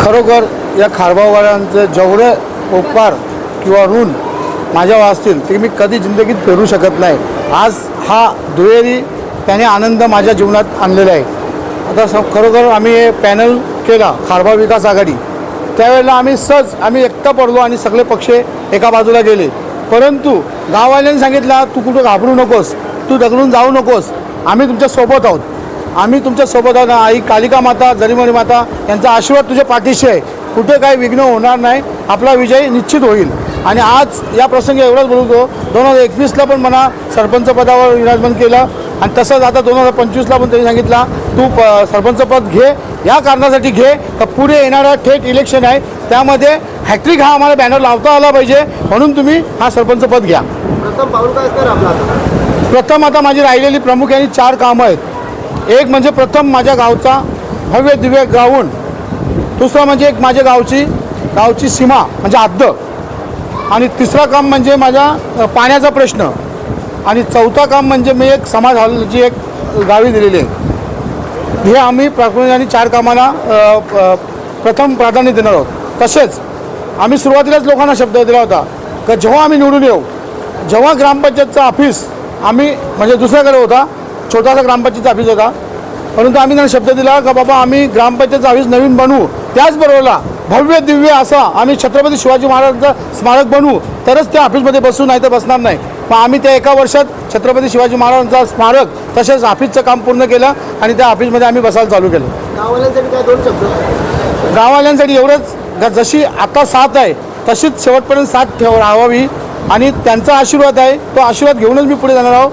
खरोखर या खारबाववाल्यांचे जेवढे उपकार किंवा ऋण माझ्यावर असतील ते मी कधी जिंदगीत फेरू शकत नाही. आज हा दुहेरी त्याने आनंद माझ्या जीवनात आणलेला आहे. आता स खरोखर आम्ही हे पॅनल केला खारबा विकास आघाडी. त्यावेळेला आम्ही सहज आम्ही एकटा पडलो आणि सगळे पक्ष एका बाजूला गेले. परंतु गाववाल्यांनी सांगितलं तू कुठं घाबरू नकोस तू दगडून जाऊ नकोस. आम्ही तुमच्यासोबत आहोत. आम्ही तुमच्यासोबत आहोत. आई कालिका माता जरीमणी माता यांचा आशीर्वाद तुझ्या पाठीशी आहे. कुठे काही विघ्न होणार नाही. आपला विजय निश्चित होईल. आणि आज या प्रसंगी एवढंच बोलतो दोन हजार एकवीसला पण मला सरपंच पदावर विराजमान केलं. आणि तसंच आता दोन हजार पंचवीसला पण त्यांनी सांगितलं तू प सरपंच पद घे. या कारणासाठी घे. का पुढे येणारं थेट इलेक्शन आहे. त्यामध्ये हॅट्रिक हा आम्हाला बॅनर लावता आला पाहिजे. म्हणून तुम्ही हा सरपंच पद घ्या. पाऊल काय प्रथम आता? माझी राहिलेली प्रमुख यांनी चार कामं आहेत. एक म्हणजे प्रथम माझ्या गावचा भव्य दिव्य ग्राउंड दुसरं म्हणजे एक माझ्या गावची गावची सीमा म्हणजे हद्द आणि तिसरं काम म्हणजे माझ्या पाण्याचा प्रश्न. आणि चौथा काम म्हणजे मी एक समाज हॉलची एक गावी दिलेली आहे. हे आम्ही प्राथमिक चार कामाला प्रथम प्राधान्य देणार आहोत. तसेच आम्ही सुरुवातीलाच लोकांना शब्द दिला होता का जेव्हा आम्ही निवडून येऊ जेव्हा ग्रामपंचायतचं ऑफिस आम्ही म्हणजे दुसऱ्याकडे होता छोटासा ग्रामपंचायतचा ऑफिस होता. परंतु आम्ही त्यांना शब्द दिला का बाबा आम्ही ग्रामपंचायतचं ऑफिस नवीन बनवू त्याचबरोबरला भव्य दिव्य असा आम्ही छत्रपती शिवाजी महाराजांचं स्मारक बनवू तरच त्या ऑफिसमध्ये बसू नाही तर बसणार नाही. मग आम्ही त्या एका वर्षात छत्रपती शिवाजी महाराजांचा स्मारक तसेच ऑफिसचं काम पूर्ण केलं आणि त्या ऑफिसमध्ये आम्ही बसायला चालू केलं. गाववाल्यांसाठी एवढंच. जशी आता साथ आहे तशीच शेवटपर्यंत साथ ठेव राहावी. आणि त्यांचा आशीर्वाद आहे तो आशीर्वाद घेऊनच मी पुढे जाणार आहोत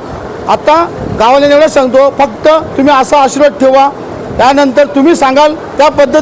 आता गावाला एवढं सांगतो फक्त तुम्ही असा आशीर्वाद ठेवा. त्यानंतर तुम्ही सांगाल त्या पद्धती